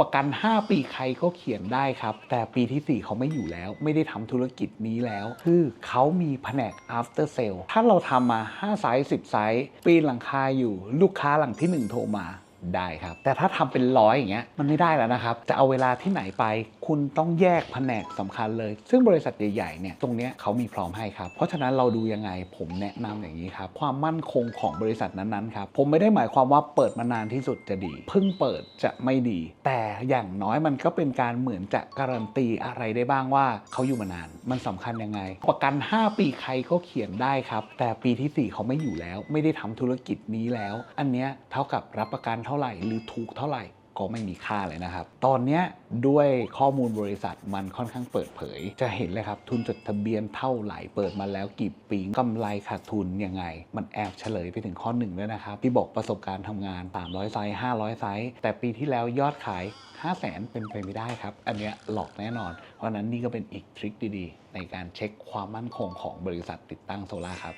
ประกัน 5 ปีใครก็เขียนได้ครับ แต่ปีที่ 4 เขาไม่อยู่แล้ว ไม่ได้ทำธุรกิจนี้แล้ว คือเขามีแผนก after sale ถ้าเราทำมา 5 ไซส์ 10 ไซส์ ปีนหลังคาอยู่ลูกค้าหลังที่ 1 โทรมาได้ครับ แต่ถ้าทำเป็นร้อยอย่างเงี้ยมันไม่ได้แล้วนะครับ จะเอาเวลาที่ไหนไปคุณต้องแยกแผนกสำคัญเลย ซึ่งบริษัทใหญ่ๆเนี่ยตรงนี้เขามีพร้อมให้ครับ เพราะฉะนั้นเราดูยังไงผมแนะนำอย่างนี้ครับ ความมั่นคงของบริษัทนั้นๆครับผมไม่ได้หมายความว่าเปิดมานานที่สุดจะดี เพิ่งเปิดจะไม่ดี แต่อย่างน้อยมันก็เป็นการเหมือนจะการันตีอะไรได้บ้างว่าเขาอยู่มานาน มันสำคัญยังไง ประกัน 5 ปีใครก็เขียนได้ครับ แต่ปีที่ 4 เขาไม่อยู่แล้ว ไม่ได้ทำธุรกิจนี้แล้ว อันเนี้ยเท่ากับรับประกันเท่าไหร่หรือถูกเท่าไหร่ ก็ไม่มีค่าเลยนะครับ ตอนนี้ด้วยข้อมูลบริษัทมันค่อนข้างเปิดเผย จะเห็นเลยครับ ทุนจดทะเบียนเท่าไหร่เปิดมาแล้วกี่ปีกำไรขาดทุนยังไง มันแอบเฉลยไปถึงข้อหนึ่งด้วยนะครับ ที่บอกประสบการณ์ทำงาน 300 ไซส์ 500 ไซส์ แต่ปีที่แล้วยอดขาย 5 0 0แสนเป็นไปไม่ได้ครับ อันเนี้ยหลอกแน่นอน เพราะนั้นนี่ก็เป็นอีกทริคดีๆ ในการเช็คความมั่นคงของบริษัทติดตั้งโซลาร์ครับ